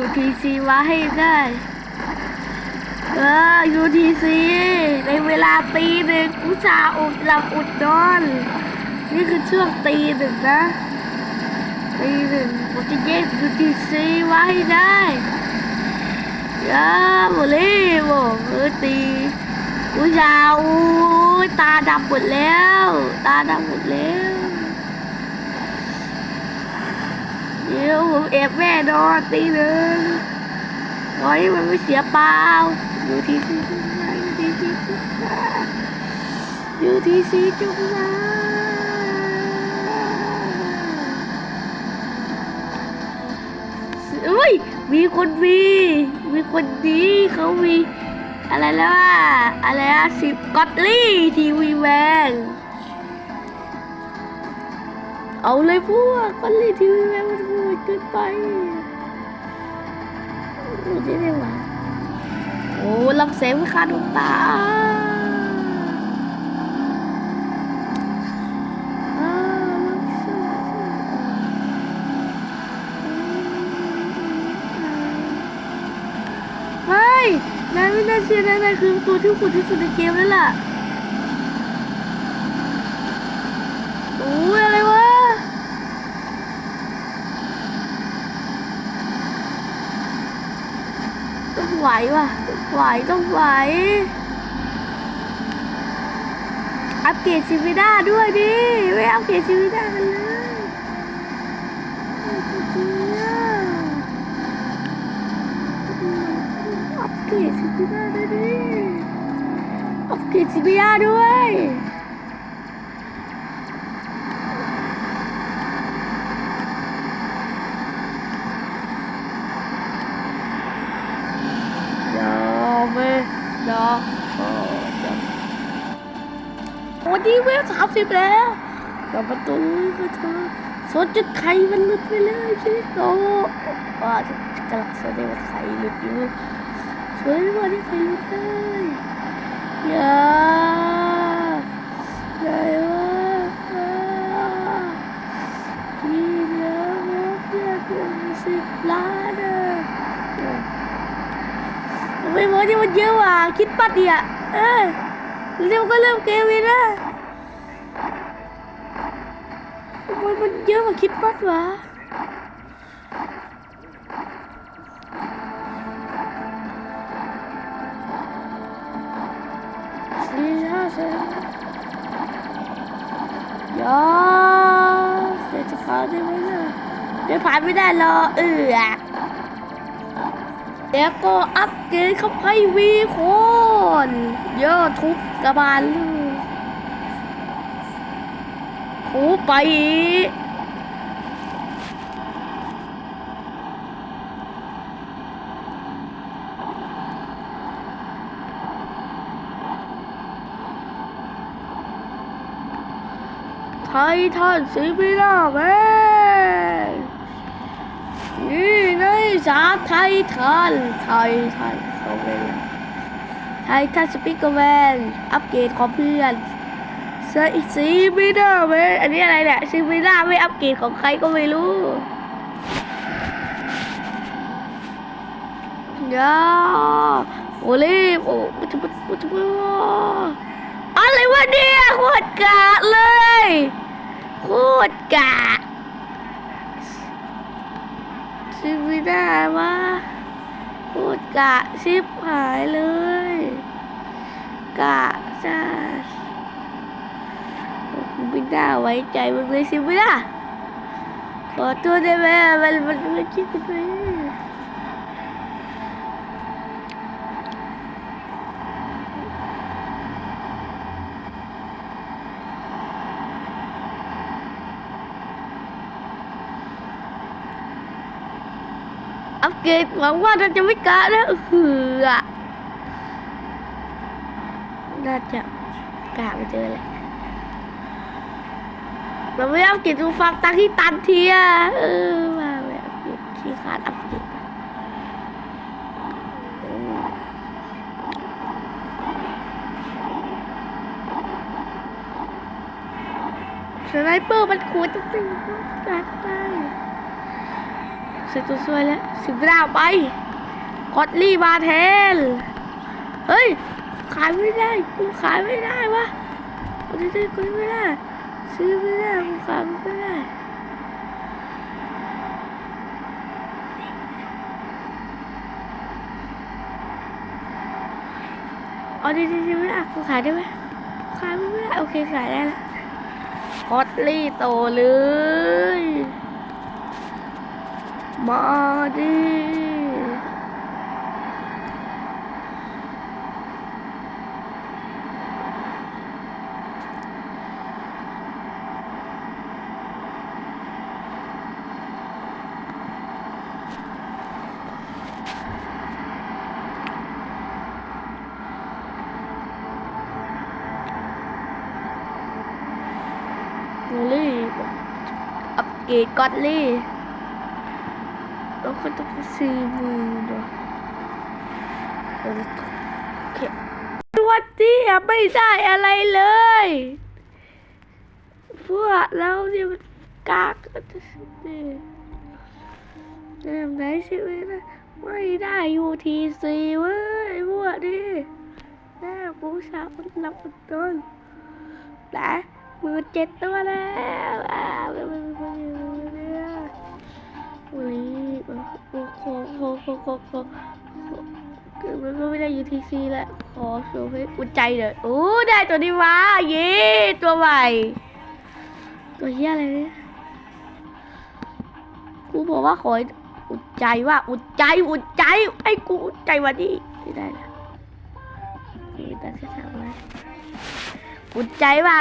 UTC มาให้ได้ เออ UTC ในเวลาตีหนึ่งอุตส่าห์อุดหลับอุดนอน นี่คือช่วงตีหนึ่งนะ ตีหนึ่งผมจะแยก UTC มาให้ได้ยาโมเล่บอกเออตีอุตส่าห์อุ้ยตาดำหมดแล้ว ตาดำหมดแล้ว เดี๋ยว ผมแอบแม่นอนตีหนึ่งโอ้ยมันไม่เสียเปล่าอยู่ที่ซีจุงมาอยู่ที่ซีจุงมาอยู่ที่ซีจุงมาอุ้ยมีคนมีมีคนดีเขามีอะไรแล้วว่าอะไรอะสิบกอตลี่ทีวีแมน เอาเลยพวกคนเลยทีวีแม่มันโหดเกินไปดูได้ไหมโอ้ลำแสงไม่ขาดวงตาอ่าลำแสงไม่นายไม่น่าเชื่อนะนายคือตัวที่ขุดที่สุดในเกมแล้วล่ะ โอ้ยอะไรวะ ต้อง ไหวว่ะต้องไหวต้องไหว อัปเกรดชีวิตได้ด้วยดิไม่อัปเกรดชีวิตได้กันเลยอัปเกรดชีวิตได้ด้วยดิอัปเกรดชีวิตได้ด้วยอมไหมยอมโอ้ยอมวั นี้เวลสามสิบแล้วกับประตูก็เธอสนจนไข่มันหลุดไปเลยชิโตว่าจะกำลังสนได้ว่าไข่หลุดอยู่สวยวันนี้ไข่หลุดเลยอย่าอย่าวะกินแล้วมดเยอะเกินสิบล้านอะไม่บอกที่มันเยอะว่ะคิดปัดดิอะเออเร็วก็เริ่มเกมเลยนะ มันมันเยอะกว่าคิดปัดว่ะสี่ห้าแสนยอเดี๋ยวจะผ่านได้ไหมล่ะเดี๋ยวผ่านไม่ได้หรอกเออแล้วก็อัปเกรดเข้าไปวีคนเยอะทุบกระบาลเลย ทุบไปอีกไททันสีพิลาแมนนี่ไงสาไททันไททันเขาไปแล้วไททันสปิกเกอร์แมนอัปเกรดของเพื่อน เซอร์ซีม่ได้ไหมอันนี้อะไรเนี่ยซีไม่ได้ไม่อัปเกรดของใครก็ไม่รู้ยาโอลิฟโอ้ปุ๊บปุ๊บปุ๊บปุ๊บอะไรวะเนี่ยโคตรกะเลยโคตรกะชิบไม่ได้วะพูดกะชิบหายเลย กะจ้า ไม่ได้ไว้ใจมึงเลยชิไม่ได้ขอโทษได้ไหมมันมันไม่คิดไปอัปเกรดหวังว่าเราจะไม่กะนะเหือน่าจะกะไปเจอแหละ เราไม่อัปเกรดดูฟังตังที่ตันเทียเออมาแบบอัปเกรดที่ขาดอัปเกรดสไนเปอร์มันขวดจริงๆกัดได้สสวยตัวสวยแล้วสิบดาวไปกอดลี่มาแทนเฮ้ย ขายไม่ได้ กูขายไม่ได้วะกูจะได้กูไม่ได้ ซื้อไม่ได้กูขายไม่ได้เอาดีดีดีไม่ได้กูขายได้ไหมขายไม่ได้โอเคขายได้ล้วฮอตลี่โตเลย มาดิโอลี่อัป เกรดก็อดลี่แล้วก็ต้องไปซื้อมือด้วยโอเควันที่ไม่ได้อะไรเลยพวกเราเนี่ยมันกากกันสิแน่ไหนใช่ไหมนะไม่ได้ยูทีซีเว้ยพวกนี้แน่กูสาวคนนับต้นแต่ มือเจ็ดตัวแล้วอ้าวมันเป็นคนอย่างนี้เนี่ยอุ้ยโอ้โหโคโคโคโคคือมันก็ไม่ได้ยูทีซีแหละขอโชว์ให้อุ่นใจหน่อยโอ้ได้ตัวนี้มาเย้ตัวใหม่ตัวเฮียอะไรเนี่ยกูบอกว่าขออุดใจว่าอุดใจอุดใจไอ้กูอุดใจวันนี้ไม่ได้ละมีแต่แค่สามวันอุดใจว่า